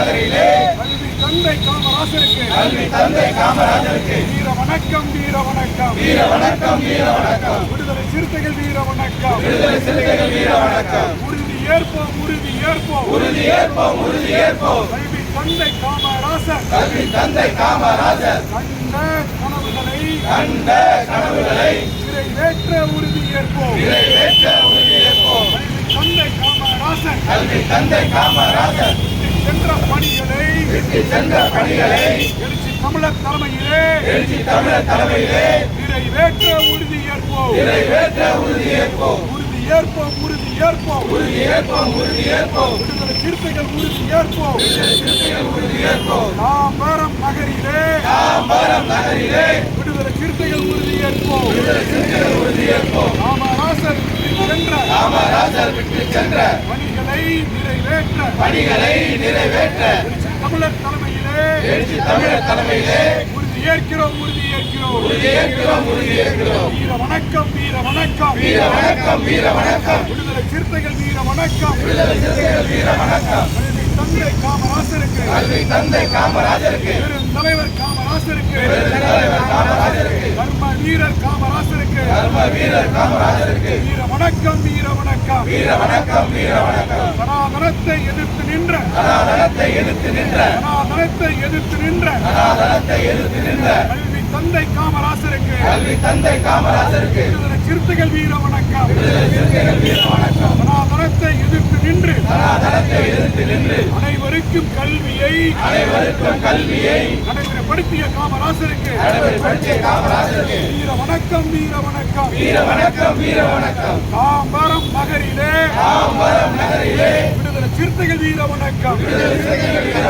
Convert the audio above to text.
நகரிலே கல்வி தந்தை காமராசருக்கு கல்வி தந்தை காமராஜருக்கு. வீர வணக்கம் வீர வணக்கம். வீர வணக்கம் வீர வணக்கம். விடுதலை சிறுத்தைகள் வீர வணக்கம். விடுதலை சிறுத்தைகள் வீர வணக்கம். உறுதி ஏற்போம் உறுதி ஏற்போம். உறுதி ஏற்போம் உறுதி ஏற்போம். கல்வி தந்தை காமராசர் கல்வி தந்தை காமராஜர். கண்ட கனவுகளை. கண்ட கனவுகளை. நிறைவேற்ற உறுதி ஏற்போம். நிறைவேற்ற உறுதி ஏற்போம். கல்வி தந்தை காமராசர் கல்வி தந்தை காமராஜர். சென்ற பணிகளை விட்டு சென்ற பணிகளை எழுச்சி தமிழர் தலைமையிலே எழுச்சி தமிழர் தலைமையிலே நிறைவேற்ற உறுதி ஏற்போம். நிறைவேற்ற உறுதி ஏற்போம். உறுதி ஏற்போம் உறுதி ஏற்போம். உறுதி ஏற்போம் உறுதி ஏற்போம். விடுதலை சிறுத்தைகள் உறுதி ஏற்போம். சிறுத்தைகள் உறுதி ஏற்போம். தாம்பரம் நகரிலே தாம்பரம் நகரிலே விடுதலை சிறுத்தைகள் உறுதி ஏற்போம். விடுதலை சிறுத்தைகள் உறுதி ஏற்போம். காமராசர் விட்டு சென்ற காமராஜர் விட்டு சென்ற பணிகளை நிறைவேற்ற. பணிகளை நிறைவேற்ற. தமிழர் தலைமையிலே எழுச்சி தமிழர் தலைமையிலே உறுதி ஏற்கிறோம் உறுதி ஏற்கிறோம். உறுதி ஏற்கிறோம் உறுதி ஏற்கிறோம். வீர வணக்கம் வீர வணக்கம். வீர வணக்கம் வீர வணக்கம். விடுதலை சிறுத்தைகள் வீர வணக்கம். விடுதலை சிறுத்தைகள் வீர வணக்கம். தந்தை காமராசருக்கு. கல்வி தந்தை காமராஜருக்கு தலைவர் காமராசருக்கு. தலைவர் காமராஜருக்கு காமராசருக்கு வீரர் காமராஜருக்கு. வீர வணக்கம் வீர வணக்கம் வீர வணக்கம் வீர வணக்கம் சனாதனத்தை எதிர்த்து நின்ற. சனாதனத்தை எதிர்த்து நின்ற. சனாதனத்தை எதிர்த்து நின்ற. சனாதனத்தை எதிர்த்து நின்ற. கல்வி தந்தை காமராசருக்கு. கல்வி தந்தை காமராஜருக்கு விடுதலை சிறுத்தைகள் வீர வணக்கம் சிறுத்தைகள் வீர வணக்கம் சனாதனத்தை எதிர்த்து நின்று. சனாதனத்தை எதிர்த்து நின்று. அனைவருக்கும் கல்வியை. அனைவருக்கும் கல்வியை. நடைமுறைப்படுத்திய காமராசருக்கு. நடைமுறைப்படுத்திய காமராஜருக்கு வீர வணக்கம் வீர வணக்கம் வீர வணக்கம் வீர வணக்கம். தாம்பரம் நகரிலே. தாம்பரம் நகரிலே. விடுதலை சிறுத்தைகள் வீர வணக்கம். விடுதலை சிறுத்தைகள் வீர